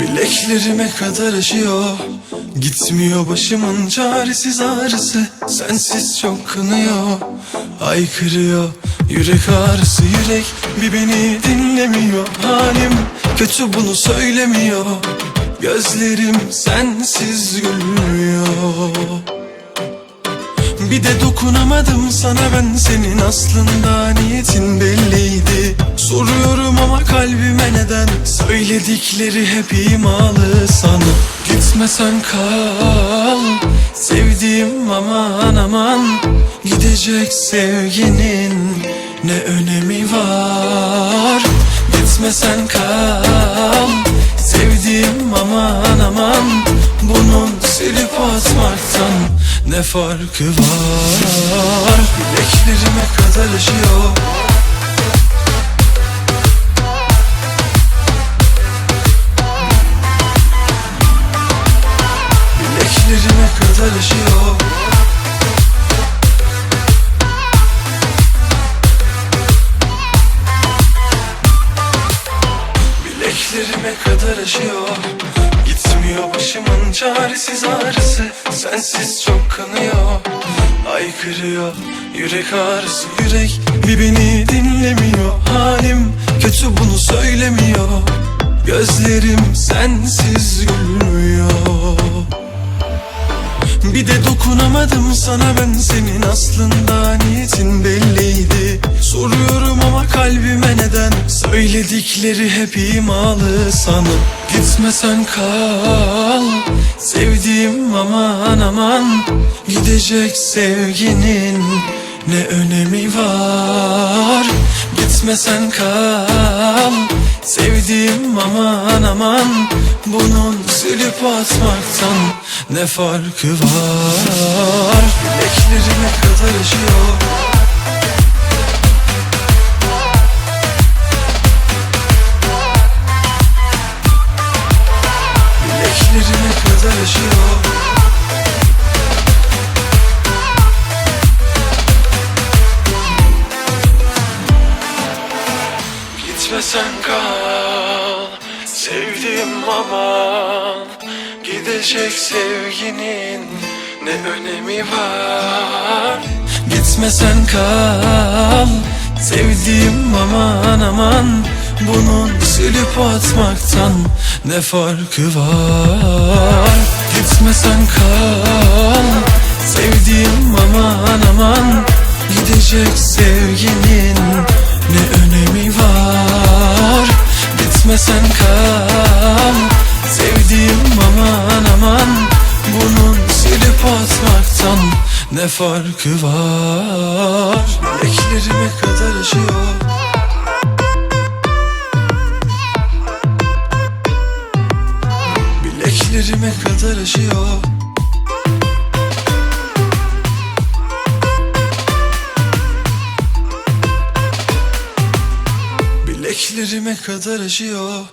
Bileklerime kadar aşıyor Gitmiyor başımın çaresiz ağrısı. Sensiz çok kınıyor Haykırıyor Yürek ağrısı yürek Bir beni dinlemiyor. Halim kötü bunu söylemiyor. Gözlerim sensiz gülmüyor. Bir de dokunamadım sana ben senin aslında niyetin belliydi Soruyorum ama kalbime neden? Söyledikleri hep imalı sana. Gitmesen kal Sevdiğim aman aman. Gidecek sevginin ne önemi var? Gitmesen kal Sevdiğim aman aman. Bunun silip atmaktan ne farkı var? Bileklerime kadar aşıyor Aşıyor Bileklerime kadar aşıyor Gitmiyor başımın çaresiz ağrısı. Sensiz çok kanıyor. Aykırıyor yürek ağrısı. Yürek bir beni dinlemiyor. Halim kötü bunu söylemiyor. Gözlerim sensiz bir de dokunamadım sana ben senin aslında niyetin belliydi. Soruyorum ama kalbime neden? Söyledikleri hep imalı sanıp Gitmesen kal. Sevdiğim aman aman Gidecek sevginin ne önemi var? Gitmesen kal Sevdiğim aman aman Bunun silip atmaktan ne farkı var? Bileklerime kadar aşıyor Bileklerime kadar aşıyor Gitmesen kal Sevdim aman Gidecek sevginin ne önemi var? Gitmesen kal Sevdiğim aman aman. Bunun silip atmaktan ne farkı var? Gitmesen kal Sevdiğim aman aman. Gidecek sevginin ne önemi var? Gitmesen kal Sevdiğim aman aman Bunun silip atmaktan ne farkı var? Bileklerime kadar aşıyor Bileklerime kadar aşıyor Bileklerime kadar aşıyor